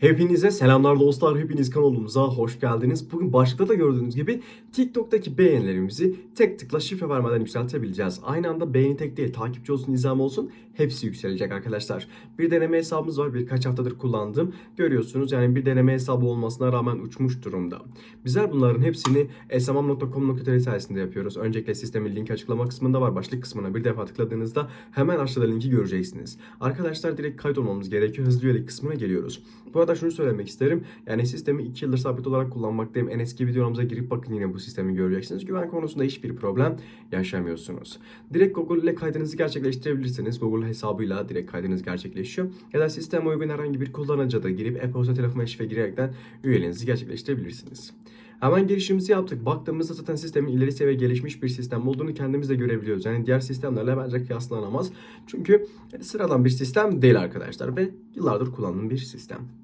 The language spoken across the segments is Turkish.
Hepinize selamlar dostlar. Hepiniz kanalımıza hoş geldiniz. Bugün başlıkta da gördüğünüz gibi TikTok'taki beğenilerimizi tek tıkla şifre vermeden yükseltebileceğiz. Aynı anda beğeni tek değil, takipçi olsun, izlem olsun hepsi yükselecek arkadaşlar. Bir deneme hesabımız var. Birkaç haftadır kullandığım. Görüyorsunuz yani bir deneme hesabı olmasına rağmen uçmuş durumda. Bizler bunların hepsini esamam.com.tr sayesinde yapıyoruz. Öncelikle sistemin linki açıklama kısmında var. Başlık kısmına bir defa tıkladığınızda hemen aşağıda linki göreceksiniz. Arkadaşlar direkt kayıt olmamız gerekiyor. Hızlı üyelik kısmına geliyoruz. Bu arada şunu söylemek isterim. Yani sistemi 2 yıldır sabit olarak kullanmaktayım. En eski videolarımıza girip bakın yine bu sistemi göreceksiniz. Güven konusunda hiçbir problem yaşamıyorsunuz. Direkt Google ile kaydınızı gerçekleştirebilirsiniz. Google hesabıyla direkt kaydınız gerçekleşiyor. Ya da sisteme uygun herhangi bir kullanıcıya da girip e-posta telefon şifre girerekten üyeliğinizi gerçekleştirebilirsiniz. Hemen girişimizi yaptık. Baktığımızda zaten sistemin ileri seviye gelişmiş bir sistem olduğunu kendimiz de görebiliyoruz. Yani diğer sistemlerle bence kıyaslanamaz. Çünkü sıradan bir sistem değil arkadaşlar ve yıllardır kullandığım bir sistem.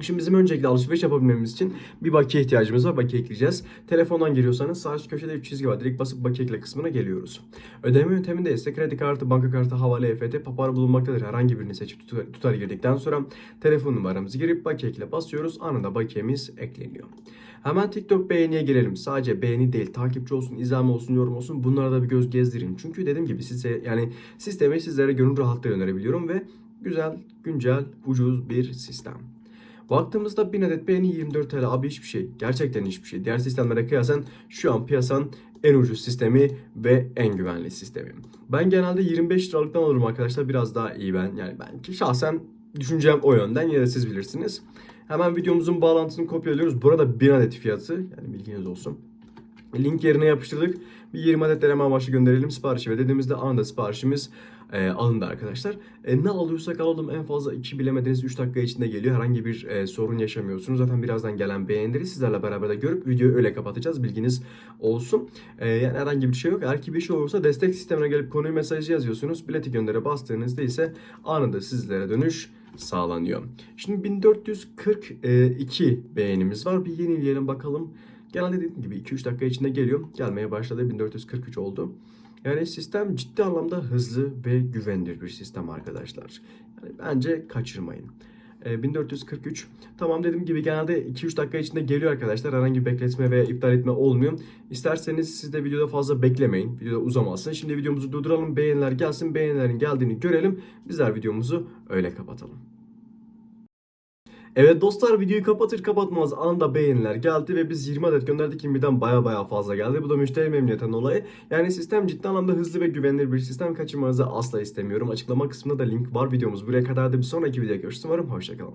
Şimdi bizim öncelikle alışveriş yapabilmemiz için bir bakiye ihtiyacımız var. Bakiye ekleyeceğiz. Telefondan giriyorsanız sağ üst köşede bir çizgi var. Direkt basıp bakiye ekle kısmına geliyoruz. Ödeme yönteminde ise kredi kartı, banka kartı, havale, EFT, papar bulunmaktadır. Herhangi birini seçip tutar, tutar girdikten sonra telefon numaramızı girip bakiye ekle basıyoruz. Anında bakiyemiz ekleniyor. Hemen TikTok beğeniye girelim. Sadece beğeni değil, takipçi olsun, izlame olsun, yorum olsun. Bunlara da bir göz gezdirin. Çünkü dediğim gibi size yani sistemi sizlere gönül rahatlığı önerebiliyorum ve güzel, güncel, ucuz bir sistem. Baktığımızda 1000 adet beğeni 24 TL abi hiçbir şey. Gerçekten hiçbir şey. Diğer sistemlere kıyasen şu an piyasanın en ucuz sistemi ve en güvenli sistemi. Ben genelde 25 liralıktan alırım arkadaşlar. Biraz daha iyi ben. Yani ben şahsen düşüncem o yönden. Yine de siz bilirsiniz. Hemen videomuzun bağlantısını kopyalıyoruz. Burada 1000 adet fiyatı. Yani bilginiz olsun. Link yerine yapıştırdık. Bir 20 adet deneme amaçlı gönderelim siparişi ve dediğimizde anında siparişimiz e, alındı arkadaşlar. E, ne alıyorsak alalım en fazla 2 bilemediniz 3 dakika içinde geliyor. Herhangi bir e, sorun yaşamıyorsunuz. Zaten birazdan gelen beğenileri sizlerle beraber de görüp videoyu öyle kapatacağız. Bilginiz olsun. E, yani herhangi bir şey yok. Eğer ki bir şey olursa destek sistemine gelip konuyu mesajı yazıyorsunuz. Bileti göndere bastığınızda ise anında sizlere dönüş sağlanıyor. Şimdi 1442 beğenimiz var. Bir yenileyelim bakalım. Genelde dediğim gibi 2-3 dakika içinde geliyor. Gelmeye başladı. 1443 oldu. Yani sistem ciddi anlamda hızlı ve güvenilir bir sistem arkadaşlar. Yani bence kaçırmayın. Ee, 1443. Tamam dediğim gibi genelde 2-3 dakika içinde geliyor arkadaşlar. Herhangi bir bekletme veya iptal etme olmuyor. İsterseniz siz de videoda fazla beklemeyin. Videoda uzamasın. Şimdi videomuzu durduralım. Beğeniler gelsin. Beğenilerin geldiğini görelim. Bizler videomuzu öyle kapatalım. Evet dostlar videoyu kapatır kapatmaz anda beğeniler geldi ve biz 20 adet gönderdik 20'den baya baya fazla geldi. Bu da müşteri memnuniyetinden dolayı. Yani sistem ciddi anlamda hızlı ve güvenilir bir sistem kaçırmanızı asla istemiyorum. Açıklama kısmında da link var videomuz. Buraya kadar da bir sonraki videoda görüşürüz. Umarım hoşçakalın.